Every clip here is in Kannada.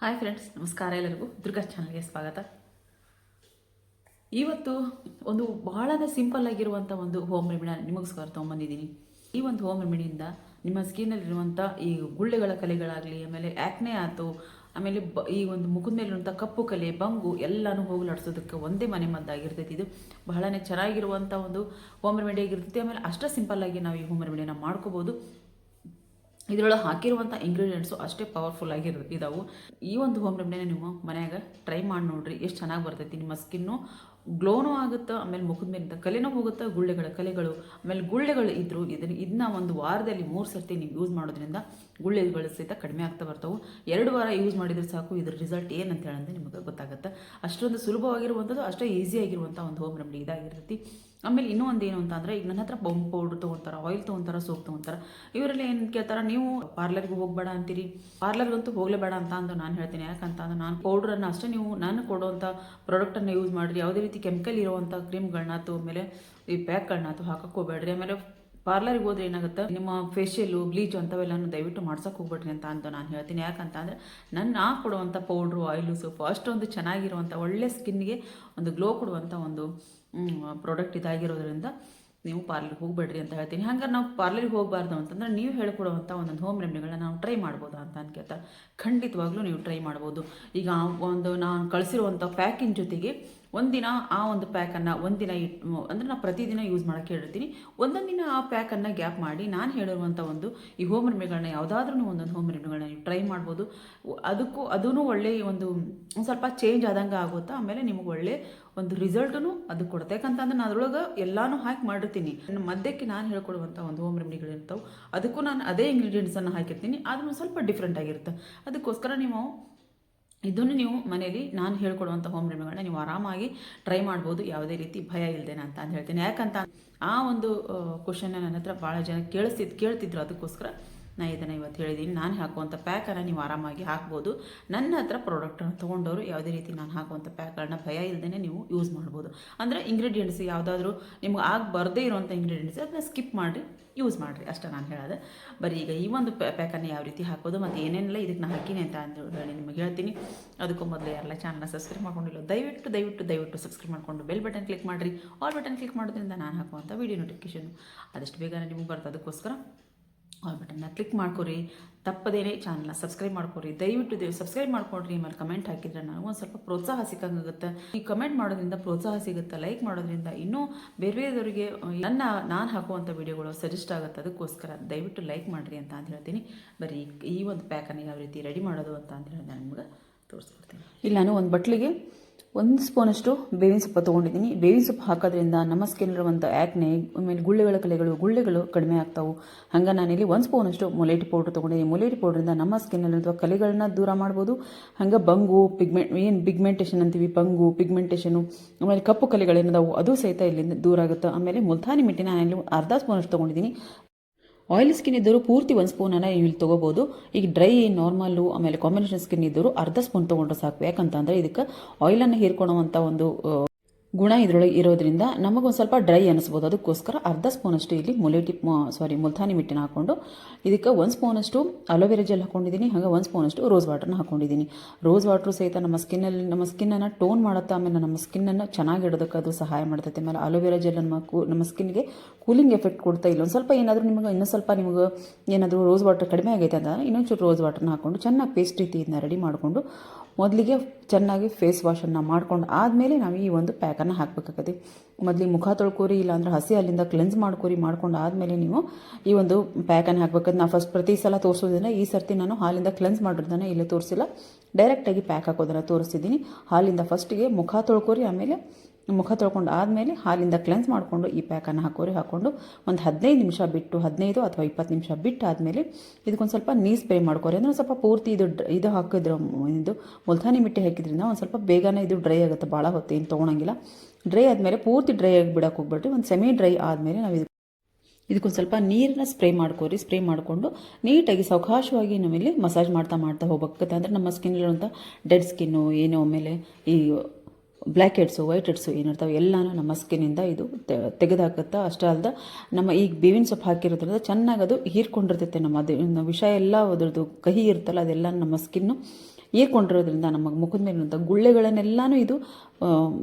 ಹಾಯ್ ಫ್ರೆಂಡ್ಸ್ ನಮಸ್ಕಾರ ಎಲ್ಲರಿಗೂ. ದುರ್ಗಾ ಚಾನಲ್ಗೆ ಸ್ವಾಗತ. ಇವತ್ತು ಒಂದು ಬಹಳನೇ ಸಿಂಪಲ್ ಆಗಿರುವಂಥ ಒಂದು ಹೋಮ್ ರೆಮಿಡಿನ ನಿಮಗೋಸ್ಕರ ತೊಗೊಂಬಂದಿದ್ದೀನಿ. ಈ ಒಂದು ಹೋಮ್ ರೆಮಿಡಿಯಿಂದ ನಿಮ್ಮ ಸ್ಕಿನ್ನಲ್ಲಿರುವಂಥ ಈ ಗುಳ್ಳೆಗಳ ಕಲೆಗಳಾಗಲಿ, ಆಮೇಲೆ ಆ್ಯಕ್ನೆ ಆಯಿತು, ಆಮೇಲೆ ಬ ಈ ಒಂದು ಮುಖದ ಮೇಲಿರುವಂಥ ಕಪ್ಪು ಕಲೆ, ಬಂಗು ಎಲ್ಲನೂ ಹೋಗಲಾಡಿಸೋದಕ್ಕೆ ಒಂದೇ ಮನೆ ಮದ್ದಾಗಿರ್ತೈತಿ. ಇದು ಬಹಳನೇ ಚೆನ್ನಾಗಿರುವಂಥ ಒಂದು ಹೋಮ್ ರೆಮಿಡಿ ಆಗಿರ್ತೈತಿ. ಆಮೇಲೆ ಅಷ್ಟೇ ಸಿಂಪಲ್ಲಾಗಿ ನಾವು ಈ ಹೋಮ್ ರೆಮಿಡಿಯನ್ನು ಮಾಡ್ಕೋಬೋದು. ಇದರೊಳಗೆ ಹಾಕಿರುವಂಥ ಇಂಗ್ರೀಡಿಯೆಂಟ್ಸು ಅಷ್ಟೇ ಪವರ್ಫುಲ್ ಆಗಿರ್ ಇದಾವೆ. ಈ ಒಂದು ಹೋಮ್ ರೆಮಿಡಿನ ನೀವು ಮನ್ಯಾಗ ಟ್ರೈ ಮಾಡಿ ನೋಡ್ರಿ, ಎಷ್ಟು ಚೆನ್ನಾಗಿ ಬರ್ತೈತಿ. ನಿಮ್ಮ ಸ್ಕಿನ್ನು ಗ್ಲೋನೂ ಆಗುತ್ತೆ, ಆಮೇಲೆ ಮುಖದ ಮೇಲಿಂದ ಕಲೆನೂ ಹೋಗುತ್ತೆ, ಗುಳ್ಳೆಗಳ ಕಲೆಗಳು, ಆಮೇಲೆ ಗುಳ್ಳೆಗಳು ಇದ್ದರು ಇದನ್ನ ಇದನ್ನ ಒಂದು ವಾರದಲ್ಲಿ ಮೂರು ಸರ್ತಿ ನೀವು ಯೂಸ್ ಮಾಡೋದ್ರಿಂದ ಗುಳ್ಳೆಗಳು ಸಹಿತ ಕಡಿಮೆ ಆಗ್ತಾ ಬರ್ತವೆ. ಎರಡು ವಾರ ಯೂಸ್ ಮಾಡಿದ್ರೆ ಸಾಕು, ಇದ್ರ ರಿಸಲ್ಟ್ ಏನಂತ ಹೇಳಂದ್ರೆ ನಿಮಗೆ ಗೊತ್ತಾಗುತ್ತೆ. ಅಷ್ಟೊಂದು ಸುಲಭವಾಗಿರುವಂಥದ್ದು, ಅಷ್ಟೇ ಈಸಿಯಾಗಿರುವಂಥ ಒಂದು ಹೋಮ್ ರೆಮಿಡಿ ಇದಾಗಿರ್ತೈತಿ. ಆಮೇಲೆ ಇನ್ನೂ ಒಂದು ಏನು ಅಂತ ಅಂದರೆ ಈಗ ನನ್ನ ಹತ್ರ ಬೊಂಬ್ ಪೌಡ್ರ್ ತೊಗೊತಾರೆ ಆಯಿಲ್ ತೊಗೊತಾರೆ ಸೋಪ್ ತೊಗೊತಾರೆ, ಇವರೆಲ್ಲ ಏನು ಕೇಳ್ತಾರೆ, ನೀವು ಪಾರ್ಲರ್ಗೆ ಹೋಗಬೇಡ ಅಂತೀರಿ. ಪಾರ್ಲರ್ಗಂತೂ ಹೋಗಲೇಬೇಡ ಅಂತ ಅಂದು ನಾನು ಹೇಳ್ತೀನಿ. ಯಾಕಂತ ಅಂದ್ರೆ ನಾನು ಪೌಡ್ರನ್ನು ಅಷ್ಟೇ ನೀವು ನಾನು ಕೊಡುವಂಥ ಪ್ರಾಡಕ್ಟನ್ನು ಯೂಸ್ ಮಾಡಿರಿ. ಯಾವುದೇ ರೀತಿ ಕೆಮಿಕಲ್ ಇರುವಂಥ ಕ್ರೀಮ್ಗಳನ್ನಾತು ಆಮೇಲೆ ಈ ಪ್ಯಾಕ್ಗಳನ್ನಾತು ಹಾಕಕ್ಕೆ ಹೋಗ್ಬೇಡ್ರಿ. ಆಮೇಲೆ ಪಾರ್ಲರ್ಗೆ ಹೋದ್ರೆ ಏನಾಗುತ್ತೆ? ನಿಮ್ಮ ಫೇಶಿಯಲು ಬ್ಲೀಚು ಅಂಥವೆಲ್ಲನೂ ದಯವಿಟ್ಟು ಮಾಡ್ಸಕ್ಕೆ ಹೋಗ್ಬಿಟ್ರಿ ಅಂತ ಅಂತ ನಾನು ಹೇಳ್ತೀನಿ. ಯಾಕಂತ ಅಂದರೆ ನನ್ನ ನಾ ಕೊಡುವಂಥ ಪೌಡ್ರು ಆಯಿಲು ಸೋಪು ಅಷ್ಟೊಂದು ಚೆನ್ನಾಗಿರುವಂಥ ಒಳ್ಳೆ ಸ್ಕಿನ್ಗೆ ಒಂದು ಗ್ಲೋ ಕೊಡುವಂಥ ಒಂದು ಪ್ರಾಡಕ್ಟ್ ಇದಾಗಿರೋದ್ರಿಂದ ನೀವು ಪಾರ್ಲರ್ಗೆ ಹೋಗಬೇಡ್ರಿ ಅಂತ ಹೇಳ್ತೀನಿ. ಹಂಗಾರೆ ನಾವು ಪಾರ್ಲರ್ಗೆ ಹೋಗಬಾರ್ದು ಅಂತಂದ್ರೆ ನೀವು ಹೇಳ್ಕೊಡುವಂಥ ಒಂದೊಂದು ಹೋಮ್ ರೆಮಿಡಿಗಳನ್ನ ನಾವು ಟ್ರೈ ಮಾಡ್ಬೋದು ಅಂತ ಅಂತ ಖಂಡಿತವಾಗ್ಲೂ ನೀವು ಟ್ರೈ ಮಾಡ್ಬೋದು. ಈಗ ಒಂದು ನಾನು ಕಳಿಸಿರುವಂಥ ಪ್ಯಾಕಿನ ಜೊತೆಗೆ ಒಂದಿನ ಆ ಒಂದು ಪ್ಯಾಕನ್ನು ಒಂದಿನ ಅಂದರೆ ನಾನು ಪ್ರತಿದಿನ ಯೂಸ್ ಮಾಡೋಕ್ಕೆ ಹೇಳಿರ್ತೀನಿ. ಒಂದೊಂದು ದಿನ ಆ ಪ್ಯಾಕನ್ನು ಗ್ಯಾಪ್ ಮಾಡಿ ನಾನು ಹೇಳಿರುವಂಥ ಒಂದು ಈ ಹೋಮ್ ರೆಮಿಗಳನ್ನ ಯಾವುದಾದ್ರೂ ಒಂದೊಂದು ಹೋಮ್ ರೆಮಿಗಳನ್ನ ನೀವು ಟ್ರೈ ಮಾಡ್ಬೋದು. ಅದಕ್ಕೂ ಅದೂ ಒಳ್ಳೆಯ ಒಂದು ಸ್ವಲ್ಪ ಚೇಂಜ್ ಆದಂಗೆ ಆಗುತ್ತಾ, ಆಮೇಲೆ ನಿಮಗೆ ಒಳ್ಳೆ ಒಂದು ರಿಸಲ್ಟೂ ಅದು ಕೊಡುತ್ತೆ. ಯಾಕಂತಂದ್ರೆ ನಾನು ಅದ್ರೊಳಗೆ ಎಲ್ಲಾನು ಹಾಕಿ ಮಾಡಿರ್ತೀನಿ. ನನ್ನ ಮಧ್ಯಕ್ಕೆ ನಾನು ಹೇಳ್ಕೊಡುವಂಥ ಒಂದು ಹೋಮ್ ರೆಮಿಡಿಗಳು ಇರ್ತಾವೆ, ಅದಕ್ಕೂ ನಾನು ಅದೇ ಇಂಗ್ರೀಡಿಯೆಂಟ್ಸನ್ನು ಹಾಕಿರ್ತೀನಿ. ಆದ್ರೂ ಸ್ವಲ್ಪ ಡಿಫ್ರೆಂಟ್ ಆಗಿರುತ್ತೆ. ಅದಕ್ಕೋಸ್ಕರ ನೀವು ಇದನ್ನು ನೀವು ಮನೇಲಿ ನಾನು ಹೇಳ್ಕೊಡುವಂಥ ಹೋಮ್ ರೆಮಿಗಳನ್ನ ನೀವು ಆರಾಮಾಗಿ ಟ್ರೈ ಮಾಡ್ಬೋದು. ಯಾವುದೇ ರೀತಿ ಭಯ ಇಲ್ಲದೇನೆ ಅಂತ ಅಂತ ಹೇಳ್ತೀನಿ. ಯಾಕಂತ ಆ ಒಂದು ಕ್ವಶನ್ನ ನನ್ನ ಹತ್ರ ಭಾಳ ಜನ ಕೇಳಿಸ್ತಿದ್ ಕೇಳ್ತಿದ್ರು. ಅದಕ್ಕೋಸ್ಕರ ನಾನು ಇದನ್ನು ಇವತ್ತು ಹೇಳಿದ್ದೀನಿ ನಾನು ಹಾಕುವಂಥ ಪ್ಯಾಕನ್ನು ನೀವು ಆರಾಮಾಗಿ ಹಾಕ್ಬೋದು. ನನ್ನ ಹತ್ರ ಪ್ರಾಡಕ್ಟನ್ನು ತೊಗೊಂಡವರು ಯಾವುದೇ ರೀತಿ ನಾನು ಹಾಕುವಂಥ ಪ್ಯಾಕ್ಗಳನ್ನ ಭಯ ಇಲ್ಲದೇ ನೀವು ಯೂಸ್ ಮಾಡ್ಬೋದು. ಅಂದರೆ ಇಂಗ್ರೀಡಿಯೆಂಟ್ಸ್ ಯಾವುದಾದ್ರೂ ನಿಮ್ಗೆ ಆಗ ಬರದೇ ಇರುವಂಥ ಇಂಗ್ರೀಡಿಯೆಂಟ್ಸ್ ಅದನ್ನ ಸ್ಕಿಪ್ ಮಾಡಿರಿ ಯೂಸ್ ಮಾಡಿರಿ. ಅಷ್ಟೇ ನಾನು ಹೇಳೋದು. ಬರೀ ಈಗ ಈ ಒಂದು ಪ್ಯಾಕನ್ನು ಯಾವ ರೀತಿ ಹಾಕೋದು ಮತ್ತು ಏನೇನೆಲ್ಲ ಇದಕ್ಕೆ ನಾನು ಹಾಕಿನಿ ಅಂತ ಹೇಳಿ ನಿಮಗೆ ಹೇಳ್ತೀನಿ. ಅದಕ್ಕೂ ಮೊದಲು ಯಾರೆಲ್ಲ ಚಾನಲ್ನ ಸಬ್ಸ್ಕ್ರೈಬ್ ಮಾಡ್ಕೊಂಡಿಲ್ಲ ದಯವಿಟ್ಟು ದಯವಿಟ್ಟು ದಯವಿಟ್ಟು ಸಬ್ಸ್ಕ್ರೈಬ್ ಮಾಡಿಕೊಂಡು ಬೆಲ್ ಬಟನ್ ಕ್ಲಿಕ್ ಮಾಡಿರಿ. ಆಲ್ ಬಟನ್ ಕ್ಲಿಕ್ ಮಾಡೋದ್ರಿಂದ ನಾನು ಹಾಕುವಂಥ ವೀಡಿಯೋ ನೋಟಿಫಿಕೇಷನ್ ಅದಷ್ಟು ಬೇಗನೆ ನಿಮಗೆ ಬರ್ತದೆ. ಅದಕ್ಕೋಸ್ಕರ ಆಲ್ ಬಟನ್ನ ಕ್ಲಿಕ್ ಮಾಡ್ಕೊರಿ. ತಪ್ಪದೇನೆ ಚಾನಲ್ನ ಸಬ್ಸ್ಕ್ರೈಬ್ ಮಾಡ್ಕೊರಿ. ದಯವಿಟ್ಟು ದೇವ್ ಸಬ್ಸ್ಕ್ರೈಬ್ ಮಾಡ್ಕೊಡ್ರಿ. ಆಮೇಲೆ ಕಮೆಂಟ್ ಹಾಕಿದ್ರೆ ನನಗೆ ಒಂದು ಸ್ವಲ್ಪ ಪ್ರೋತ್ಸಾಹ ಸಿಕ್ಕಂಗಾಗುತ್ತೆ. ಈ ಕಮೆಂಟ್ ಮಾಡೋದ್ರಿಂದ ಪ್ರೋತ್ಸಾಹ ಸಿಗುತ್ತೆ. ಲೈಕ್ ಮಾಡೋದ್ರಿಂದ ಇನ್ನೂ ಬೇರೆ ಬೇರೆಯವರಿಗೆ ನನ್ನ, ನಾನು ಹಾಕುವಂಥ ವಿಡಿಯೋಗಳು ಸಜೆಸ್ಟ್ ಆಗುತ್ತೆ. ಅದಕ್ಕೋಸ್ಕರ ದಯವಿಟ್ಟು ಲೈಕ್ ಮಾಡಿರಿ ಅಂತ ಅಂತ ಹೇಳ್ತೀನಿ. ಬರೀ ಈ ಒಂದು ಪ್ಯಾಕನ್ನು ಯಾವ ರೀತಿ ರೆಡಿ ಮಾಡೋದು ಅಂತ ಅಂತ ಹೇಳಿ ನಾನು ನಿಮ್ಗೆ ತೋರಿಸ್ಕೊಡ್ತೀನಿ. ಇಲ್ಲಿ, ನಾನು ಒಂದು ಬಟ್ಲಿಗೆ ಒಂದು ಸ್ಪೂನಷ್ಟು ಬೇವಿನ ಸೊಪ್ಪು ತೊಗೊಂಡಿದ್ದೀನಿ. ಬೇವಿನ ಸೊಪ್ಪು ಹಾಕೋದ್ರಿಂದ ನಮ್ಮ ಸ್ಕಿನ್ನಲ್ಲಿರುವಂಥ ಆ್ಯಕ್ನೆ ಆಮೇಲೆ ಗುಳ್ಳೆಗಳ ಕಲೆಗಳು, ಗುಳ್ಳೆಗಳು ಕಡಿಮೆ ಆಗ್ತಾವೆ. ಹಂಗೆ ನಾನಿಲ್ಲಿ ಒಂದು ಸ್ಪೂನಷ್ಟು ಮೊಲೇಟಿ ಪೌಡ್ರ್ ತೊಗೊಂಡಿದ್ದೀನಿ. ಮೊಲೇಟಿ ಪೌಡ್ರಿಂದ ನಮ್ಮ ಸ್ಕಿನ್ನಲ್ಲಿರುವ ಕಲೆಗಳನ್ನ ದೂರ ಮಾಡ್ಬೋದು. ಹಂಗೆ ಬಂಗು ಪಿಗ್ಮೆಂಟ್ ಏನು ಪಿಗ್ಮೆಂಟೇಷನ್ ಅಂತೀವಿ, ಬಂಗು ಪಿಗ್ಮೆಂಟೇಷನು ಆಮೇಲೆ ಕಪ್ಪು ಕಲೆಗಳೇನದಾವು, ಅದು ಸಹಿತ ಇಲ್ಲಿಂದ ದೂರ ಆಗುತ್ತೆ. ಆಮೇಲೆ ಮುಲ್ತಾನಿ ಮಿಟ್ಟಿನ ನಾನು ಇಲ್ಲಿ ಅರ್ಧ ಸ್ಪೂನಷ್ಟು ತೊಗೊಂಡಿದ್ದೀನಿ. ಆಯಿಲ್ ಸ್ಕಿನ್ ಇದ್ದರೂ ಪೂರ್ತಿ ಒಂದು ಸ್ಪೂನನ್ನು ನೀವು ಇಲ್ಲಿ ತೊಗೋಬೋದು. ಈಗ ಡ್ರೈ ನಾರ್ಮಲ್ಲು ಆಮೇಲೆ ಕಾಂಬಿನೇಷನ್ ಸ್ಕಿನ್ ಇದ್ದರೂ ಅರ್ಧ ಸ್ಪೂನ್ ತೊಗೊಂಡ್ರೆ ಸಾಕು. ಯಾಕಂತಂದರೆ ಇದಕ್ಕೆ ಆಯಿಲನ್ನು ಹೀರ್ಕೊಳ್ಳೋವಂಥ ಒಂದು ಗುಣ ಇದರೊಳಗೆ ಇರೋದ್ರಿಂದ ನಮಗೊಂದು ಸ್ವಲ್ಪ ಡ್ರೈ ಅನಿಸ್ಬೋದು. ಅದಕ್ಕೋಸ್ಕರ ಅರ್ಧ ಸ್ಪೂನಷ್ಟು ಇಲ್ಲಿ ಮುಲೇಟಿ ಸಾರಿ ಮುಲ್ತಾನಿ ಮಿಟ್ಟಿನ ಹಾಕ್ಕೊಂಡು ಇದಕ್ಕೆ ಒಂದು ಸ್ಪೂನಷ್ಟು ಅಲೋವೆರಾ ಜೆಲ್ ಹಾಕೊಂಡಿದ್ದೀನಿ ಹಾಗೆ ಒಂದು ಸ್ಪೂನಷ್ಟು ರೋಸ್ ವಾಟರ್ನ ಹಾಕೊಂಡಿದ್ದೀನಿ ರೋಸ್ ವಾಟ್ರು ಸಹಿತ ನಮ್ಮ ಸ್ಕಿನ್ನಲ್ಲಿ, ನಮ್ಮ ಸ್ಕಿನ್ನನ್ನು ಟೋನ್ ಮಾಡುತ್ತೆ, ಆಮೇಲೆ ನಮ್ಮ ಸ್ಕಿನ್ನನ್ನು ಚೆನ್ನಾಗಿಡೋದಕ್ಕೆ ಅದು ಸಹಾಯ ಮಾಡ್ತೈತೆ. ಆಮೇಲೆ ಅಲೋವೆರಾ ಜೆಲ್ ನಮ್ಮ ಕೂ, ನಮ್ಮ ಸ್ಕಿನ್ಗೆ ಕೂಲಿಂಗ್ ಎಫೆಕ್ಟ್ ಕೊಡ್ತಾ ಇಲ್ಲ. ಒಂದು ಸ್ವಲ್ಪ ಏನಾದರೂ ನಿಮಗೆ ಇನ್ನೂ ಸ್ವಲ್ಪ ನಿಮಗೆ ಏನಾದರೂ ರೋಸ್ ವಾಟರ್ ಕಡಿಮೆ ಆಗೈತೆ ಅಂತ ಇನ್ನೊಂಚೂರು ರೋಸ್ ವಾಟರ್ನ ಹಾಕ್ಕೊಂಡು ಚೆನ್ನಾಗಿ ಪೇಸ್ಟ್ ರೀತಿ ಇದನ್ನ ರೆಡಿ ಮಾಡಿಕೊಂಡು ಮೊದಲಿಗೆ ಚೆನ್ನಾಗಿ ಫೇಸ್ ವಾಶನ್ನು ಮಾಡ್ಕೊಂಡು ಆದಮೇಲೆ ನಾವು ಈ ಒಂದು ಪ್ಯಾಕನ್ನು ಹಾಕಬೇಕಾಗತ್ತೆ. ಮೊದಲಿಗೆ ಮುಖ ತೊಳ್ಕೊರಿ, ಇಲ್ಲಾಂದ್ರೆ ಹಸಿ ಅಲ್ಲಿಂದ ಕ್ಲೆನ್ಸ್ ಮಾಡ್ಕೊರಿ, ಮಾಡ್ಕೊಂಡು ಆದಮೇಲೆ ನೀವು ಈ ಒಂದು ಪ್ಯಾಕನ್ನು ಹಾಕ್ಬೇಕಾದ್ರೆ ನಾನು ಫಸ್ಟ್ ಪ್ರತಿ ಸಲ ತೋರಿಸೋದ್ರಿಂದ ಈ ಸರ್ತಿ ನಾನು ಹಾಲಿಂದ ಕ್ಲೆನ್ಸ್ ಮಾಡಿರೋದನ್ನು ಇಲ್ಲೇ ತೋರಿಸಿಲ್ಲ. ಡೈರೆಕ್ಟಾಗಿ ಪ್ಯಾಕ್ ಹಾಕೋದನ್ನು ತೋರಿಸಿದ್ದೀನಿ. ಹಾಲಿಂದ ಫಸ್ಟಿಗೆ ಮುಖ ತೊಳ್ಕೊರಿ, ಆಮೇಲೆ ಮುಖ ತೊಳ್ಕೊಂಡು ಆದಮೇಲೆ ಹಾಲಿಂದ ಕ್ಲೆನ್ಸ್ ಮಾಡಿಕೊಂಡು ಈ ಪ್ಯಾಕನ್ನು ಹಾಕೋರಿ ಹಾಕ್ಕೊಂಡು ಒಂದು ಹದಿನೈದು ನಿಮಿಷ ಬಿಟ್ಟು, ಹದಿನೈದು ಅಥವಾ ಇಪ್ಪತ್ತು ನಿಮಿಷ ಬಿಟ್ಟು ಆದಮೇಲೆ ಇದಕ್ಕೊಂದು ಸ್ವಲ್ಪ ನೀರು ಸ್ಪ್ರೇ ಮಾಡ್ಕೋರಿ. ಅಂದರೆ ಸ್ವಲ್ಪ ಪೂರ್ತಿ ಇದು ಇದು ಹಾಕಿದ್ರೆ, ಇದು ಮುಲ್ತಾನಿ ಮಿಟ್ಟಿ ಹಾಕಿದ್ರಿಂದ ಒಂದು ಸ್ವಲ್ಪ ಬೇಗನೆ ಇದು ಡ್ರೈ ಆಗುತ್ತೆ. ಭಾಳ ಹೊತ್ತು ಏನು ತೊಗೊಳಂಗಿಲ್ಲ. ಡ್ರೈ ಆದಮೇಲೆ ಪೂರ್ತಿ ಡ್ರೈ ಆಗಿ ಬಿಡೋಕೆ ಹೋಗ್ಬಿಟ್ರಿ ಒಂದು ಸೆಮಿ ಡ್ರೈ ಆದಮೇಲೆ ನಾವು ಇದು ಇದಕ್ಕೊಂದು ಸ್ವಲ್ಪ ನೀರನ್ನ ಸ್ಪ್ರೇ ಮಾಡ್ಕೋರಿ. ಸ್ಪ್ರೇ ಮಾಡಿಕೊಂಡು ನೀಟಾಗಿ ಸಾವಕಾಶವಾಗಿ ನಾವಿಲ್ಲಿ ಮಸಾಜ್ ಮಾಡ್ತಾ ಮಾಡ್ತಾ ಹೋಗ್ಬೇಕಂದ್ರೆ ನಮ್ಮ ಸ್ಕಿನ್ನಲ್ಲಿರುವಂಥ ಡೆಡ್ ಸ್ಕಿನ್ನು ಏನೋ ಆಮೇಲೆ ಈ ಬ್ಲ್ಯಾಕ್ ಹೆಡ್ಸು, ವೈಟ್ ಹೆಡ್ಸು ಏನಿರ್ತಾವೆ ಎಲ್ಲನೂ ನಮ್ಮ ಸ್ಕಿನ್ನಿಂದ ಇದು ತೆಗೆದಾಕುತ್ತಾ ಅಷ್ಟೇ ಅಲ್ಲದೆ ನಮ್ಮ ಈಗ ಬೇವಿನ ಸೊಪ್ಪು ಹಾಕಿರೋದ್ರಿಂದ ಚೆನ್ನಾಗಿ ಅದು ಹೀರ್ಕೊಂಡಿರ್ತೈತೆ ನಮ್ಮ ಅದು ವಿಷ ಎಲ್ಲ ಅದ್ರದ್ದು ಕಹಿ ಇರ್ತಲ್ಲ ಅದೆಲ್ಲ ನಮ್ಮ ಸ್ಕಿನ್ನು ಹೀರ್ಕೊಂಡಿರೋದ್ರಿಂದ ನಮಗೆ ಮುಖದ ಮೇಲಿರುವಂಥ ಗುಳ್ಳೆಗಳನ್ನೆಲ್ಲನೂ ಇದು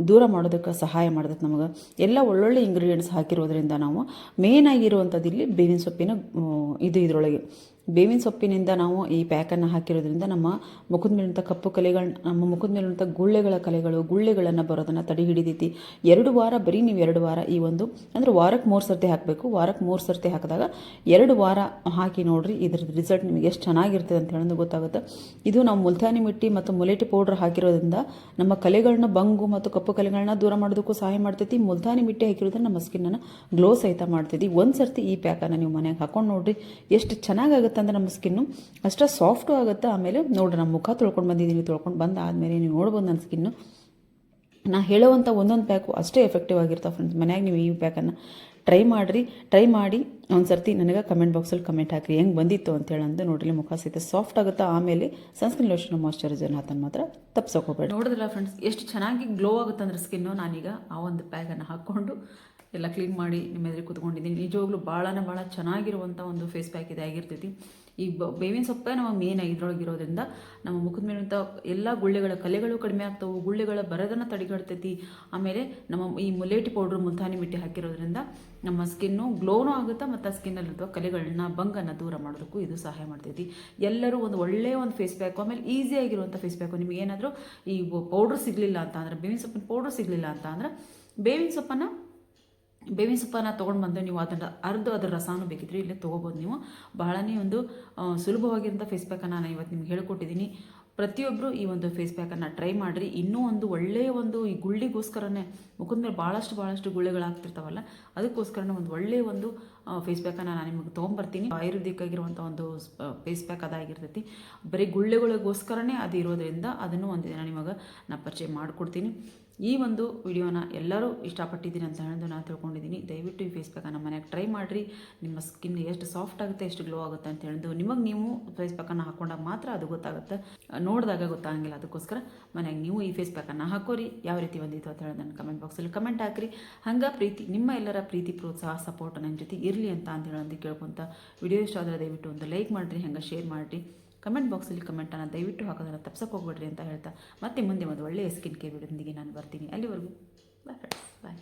ದೂರ ಮಾಡೋದಕ್ಕೆ ಸಹಾಯ ಮಾಡ್ತೈತೆ ನಮಗೆ. ಎಲ್ಲ ಒಳ್ಳೊಳ್ಳೆ ಇಂಗ್ರೀಡಿಯೆಂಟ್ಸ್ ಹಾಕಿರೋದ್ರಿಂದ ನಾವು ಮೇನ್ ಆಗಿರುವಂಥದ್ದು ಇಲ್ಲಿ ಬೇವಿನ ಸೊಪ್ಪಿನ ಇದು ಇದರೊಳಗೆ. ಬೇವಿನ ಸೊಪ್ಪಿನಿಂದ ನಾವು ಈ ಪ್ಯಾಕನ್ನು ಹಾಕಿರೋದ್ರಿಂದ ನಮ್ಮ ಮುಖದ ಮೇಲಿರುವಂಥ ಕಪ್ಪು ಕಲೆಗಳನ್ನ ನಮ್ಮ ಮುಖದ ಮೇಲಿರುವಂಥ ಗುಳ್ಳೆಗಳ ಕಲೆಗಳು, ಗುಳ್ಳೆಗಳನ್ನು ಬರೋದನ್ನು ತಡೆ ಹಿಡಿದೈತಿ. ಎರಡು ವಾರ, ಬರೀ ನೀವು ಎರಡು ವಾರ ಈ ಒಂದು, ಅಂದರೆ ವಾರಕ್ಕೆ ಮೂರು ಸರ್ತಿ ಹಾಕಬೇಕು. ವಾರಕ್ಕೆ ಮೂರು ಸರ್ತಿ ಹಾಕಿದಾಗ ಎರಡು ವಾರ ಹಾಕಿ ನೋಡ್ರಿ ಇದ್ರ ರಿಸಲ್ಟ್ ನಿಮಗೆ ಎಷ್ಟು ಚೆನ್ನಾಗಿರ್ತದೆ ಅಂತ ಹೇಳೋದು ಗೊತ್ತಾಗುತ್ತೆ. ಇದು ನಾವು ಮುಲ್ತಾನಿ ಮಿಟ್ಟಿ ಮತ್ತು ಮುಲೇಟಿ ಪೌಡ್ರ್ ಹಾಕಿರೋದ್ರಿಂದ ನಮ್ಮ ಕಲೆಗಳನ್ನ ಬಂಗು ಮತ್ತು ಕಪ್ಪು ಕಲೆಗಳನ್ನ ದೂರ ಮಾಡೋದಕ್ಕೂ ಸಹಾಯ ಮಾಡ್ತೈತಿ. ಮುಲ್ತಾನಿ ಮಿಟ್ಟಿ ಹಾಕಿರೋದ್ರೆ ನಮ್ಮ ಸ್ಕಿನ್ನನ್ನು ಗ್ಲೋ ಸಹಿತ ಮಾಡ್ತೈತಿ. ಒಂದು ಸರ್ತಿ ಈ ಪ್ಯಾಕನ್ನು ನೀವು ಮನೆಗೆ ಹಾಕೊಂಡು ನೋಡಿರಿ. ಎಷ್ಟು ಚೆನ್ನಾಗಾಗುತ್ತೆ. ಅಂದ್ರೆ ನಮ್ಮ ಸ್ಕಿನ್ನು ಅಷ್ಟೇ ಸಾಫ್ಟು ಆಗುತ್ತೆ. ಆಮೇಲೆ ನೋಡ್ರಿ ನಮ್ಮ ಮುಖ ತೊಳ್ಕೊಂಡು ಬಂದಿದ್ದೀನಿ ತೊಳ್ಕೊಂಡು ಬಂದು ಆದಮೇಲೆ ನೀವು ನೋಡ್ಬೋದು ನನ್ನ ಸ್ಕಿನ್ನು ನಾ ಹೇಳೋವಂಥ ಒಂದೊಂದು ಪ್ಯಾಕು ಅಷ್ಟೇ ಎಫೆಕ್ಟಿವ್ ಆಗಿರ್ತಾವೆ ಫ್ರೆಂಡ್ಸ್ ಮನ್ಯಾಗ ನೀವು ಈ ಪ್ಯಾಕನ್ನು ಟ್ರೈ ಮಾಡಿರಿ. ಟ್ರೈ ಮಾಡಿ ಒಂದು ಸರ್ತಿ ನನಗೆ ಕಮೆಂಟ್ ಬಾಕ್ಸಲ್ಲಿ ಕಮೆಂಟ್ ಹಾಕಿರಿ. ಹೆಂಗೆ ಬಂದಿತ್ತು ಅಂತೇಳಿ ಅಂದ್ರೆ ನೋಡ್ರಿ, ಮುಖ ಸಹಿತ ಸಾಫ್ಟ್ ಆಗುತ್ತಾ? ಆಮೇಲೆ ಸನ್ಸ್ಕ್ರೀನ್ ಲೋಷನ್ ಮಾಯ್ಚರೈಸರ್ನ ಅದನ್ನು ಮಾತ್ರ ತಪ್ಪಿಸ್ಕೋಬೇಡ ನೋಡಿದ್ರಲ್ಲ ಫ್ರೆಂಡ್ಸ್ ಎಷ್ಟು ಚೆನ್ನಾಗಿ ಗ್ಲೋ ಆಗುತ್ತೆ ಅಂದ್ರೆ ಸ್ಕಿನ್ನು ನಾನೀಗ ಆ ಒಂದು ಪ್ಯಾಕನ್ನು ಹಾಕ್ಕೊಂಡು ಎಲ್ಲ ಕ್ಲೀನ್ ಮಾಡಿ ನಿಮ್ಮ ಎದುರು ಕುತ್ಕೊಂಡಿದ್ದೀನಿ. ನಿಜವಾಗ್ಲೂ ಭಾಳನ ಭಾಳ ಚೆನ್ನಾಗಿರುವಂಥ ಒಂದು ಫೇಸ್ ಪ್ಯಾಕ್ ಇದೆ, ಆಗಿರ್ತೈತಿ. ಈ ಬೇವಿನ ಸೊಪ್ಪೇ ನಮ್ಮ ಮೇನ್ ಇದ್ರೊಳಗಿರೋದ್ರಿಂದ ನಮ್ಮ ಮುಖದ ಮೇಲಿಂತ ಎಲ್ಲ ಗುಳ್ಳೆಗಳ, ಕಲೆಗಳು ಕಡಿಮೆ ಆಗ್ತವೆ, ಗುಳ್ಳೆಗಳ ಬರೋದನ್ನು ತಡೆಗಟ್ತೈತಿ. ಆಮೇಲೆ ನಮ್ಮ ಈ ಮುಲೇಟಿ ಪೌಡ್ರ್ ಮುಲ್ತಾನಿ ಮಿಟ್ಟಿ ಹಾಕಿರೋದ್ರಿಂದ ನಮ್ಮ ಸ್ಕಿನ್ನು ಗ್ಲೋನೂ ಆಗುತ್ತೆ ಮತ್ತು ಆ ಸ್ಕಿನ್ನಲ್ಲಿರುವ ಕಲೆಗಳನ್ನ ಬಂಗನ್ನು ದೂರ ಮಾಡೋದಕ್ಕೂ ಇದು ಸಹಾಯ ಮಾಡ್ತೈತಿ. ಎಲ್ಲರೂ ಒಂದು ಒಳ್ಳೆಯ ಒಂದು ಫೇಸ್ ಪ್ಯಾಕು ಆಮೇಲೆ ಈಸಿಯಾಗಿರುವಂಥ ಫೇಸ್ ಪ್ಯಾಕು ನಿಮಗೇನಾದರೂ ಈ ಪೌಡ್ರ್ ಸಿಗಲಿಲ್ಲ ಅಂತ ಅಂದರೆ, ಬೇವಿನ ಸೊಪ್ಪಿನ ಪೌಡ್ರ್ ಸಿಗಲಿಲ್ಲ ಅಂತ ಅಂದ್ರೆ, ಬೇವಿನ ಸೊಪ್ಪನ್ನು ಬೇವಿನ ಸೊಪ್ಪನ್ನು ತೊಗೊಂಡು ಬಂದು ನೀವು ಅದನ್ನು ಅರ್ಧ ಅದರ ರಸನೂ ಬೇಕಿದ್ರೆ ಇಲ್ಲೇ ತೊಗೋಬೋದು ನೀವು. ಬಹಳನೇ ಒಂದು ಸುಲಭವಾಗಿರೋಂಥ ಫೇಸ್ ಪ್ಯಾಕನ್ನು ನಾನು ಇವತ್ತು ನಿಮ್ಗೆ ಹೇಳ್ಕೊಟ್ಟಿದ್ದೀನಿ ಪ್ರತಿಯೊಬ್ಬರು ಈ ಒಂದು ಫೇಸ್ ಪ್ಯಾಕನ್ನು ಟ್ರೈ ಮಾಡಿರಿ. ಇನ್ನೂ ಒಂದು ಒಳ್ಳೆಯ ಒಂದು ಈ ಗುಳ್ಳಿಗೋಸ್ಕರನೇ, ಮುಖದ ಮೇಲೆ ಭಾಳಷ್ಟು ಭಾಳಷ್ಟು ಗುಳ್ಳೆಗಳಾಗ್ತಿರ್ತಾವಲ್ಲ, ಅದಕ್ಕೋಸ್ಕರನೇ ಒಂದು ಒಳ್ಳೆಯ ಒಂದು ಫೇಸ್ ಪ್ಯಾಕನ್ನು ನಾನು ನಿಮಗೆ ತೊಗೊಂಬರ್ತೀನಿ. ಆಯುರ್ವೇದಿಕ್ ಆಗಿರುವಂಥ ಒಂದು ಫೇಸ್ ಪ್ಯಾಕ್ ಅದಾಗಿರ್ತೈತಿ. ಬರೀ ಗುಳ್ಳೆಗಳಿಗೋಸ್ಕರನೇ ಅದು ಇರೋದ್ರಿಂದ ಅದನ್ನು ಒಂದು ದಿನ ನಿಮಗೆ ನಾನು ಪರಿಚಯ ಮಾಡಿಕೊಡ್ತೀನಿ. ಈ ಒಂದು ವಿಡಿಯೋನ ಎಲ್ಲರೂ ಇಷ್ಟಪಟ್ಟಿದ್ದೀನಿ ಅಂತ ಹೇಳೋದು ನಾನು ತಿಳ್ಕೊಂಡಿದ್ದೀನಿ. ದಯವಿಟ್ಟು ಈ ಫೇಸ್ ಪ್ಯಾಕನ್ನು ಮನೆಯಾಗ ಟ್ರೈ ಮಾಡಿರಿ. ನಿಮ್ಮ ಸ್ಕಿನ್ ಎಷ್ಟು ಸಾಫ್ಟ್ ಆಗುತ್ತೆ, ಎಷ್ಟು ಗ್ಲೋ ಆಗುತ್ತೆ ಅಂತ ಹೇಳಿದ್ದು ನಿಮಗೆ ನೀವು ಫೇಸ್ ಪ್ಯಾಕನ್ನು ಹಾಕೊಂಡಾಗ ಮಾತ್ರ ಅದು ಗೊತ್ತಾಗುತ್ತೆ. ನೋಡಿದಾಗ ಗೊತ್ತಾಗಂಗಿಲ್ಲ. ಅದಕ್ಕೋಸ್ಕರ ಮನೆಯಾಗ ನೀವು ಈ ಫೇಸ್ ಪ್ಯಾಕನ್ನು ಹಾಕೋರಿ. ಯಾವ ರೀತಿ ಬಂದಿತ್ತು ಅಂತ ಹೇಳಿ ನನ್ನ ಕಮೆಂಟ್ ಬಾಕ್ಸಲ್ಲಿ ಕಮೆಂಟ್ ಹಾಕಿರಿ. ಹಂಗೆ ಪ್ರೀತಿ, ನಿಮ್ಮ ಎಲ್ಲರ ಪ್ರೀತಿ, ಪ್ರೋತ್ಸಾಹ ಸಪೋರ್ಟ್ ನನ್ನ ಜೊತೆ ಇರಲಿ ಅಂತ ಅಂತ ಹೇಳೋದು ಕೇಳ್ಕೊಂತ ವಿಡಿಯೋ ಇಷ್ಟ ಆದರೆ ದಯವಿಟ್ಟು ಒಂದು ಲೈಕ್ ಮಾಡಿರಿ, ಹಂಗೆ ಶೇರ್ ಮಾಡಿರಿ. ಕಮೆಂಟ್ ಬಾಕ್ಸಲ್ಲಿ ಕಮೆಂಟನ್ನು ದಯವಿಟ್ಟು ಹಾಕೋದನ್ನು ತಪ್ಸಕ್ಕೆ ಹೋಗ್ಬಿಡ್ರಿ ಅಂತ ಹೇಳ್ತಾ ಮತ್ತೆ ಮುಂದೆ ಒಂದು ಒಳ್ಳೆಯ ಸ್ಕಿನ್ ಕೇರ್ ವಿಡಿಯೋದೊಂದಿಗೆ ನಾನು ಬರ್ತೀನಿ. ಅಲ್ಲಿವರೆಗೂ ಬಾಯ್ ಫ್ರೆಂಡ್ಸ್ ಬಾಯ್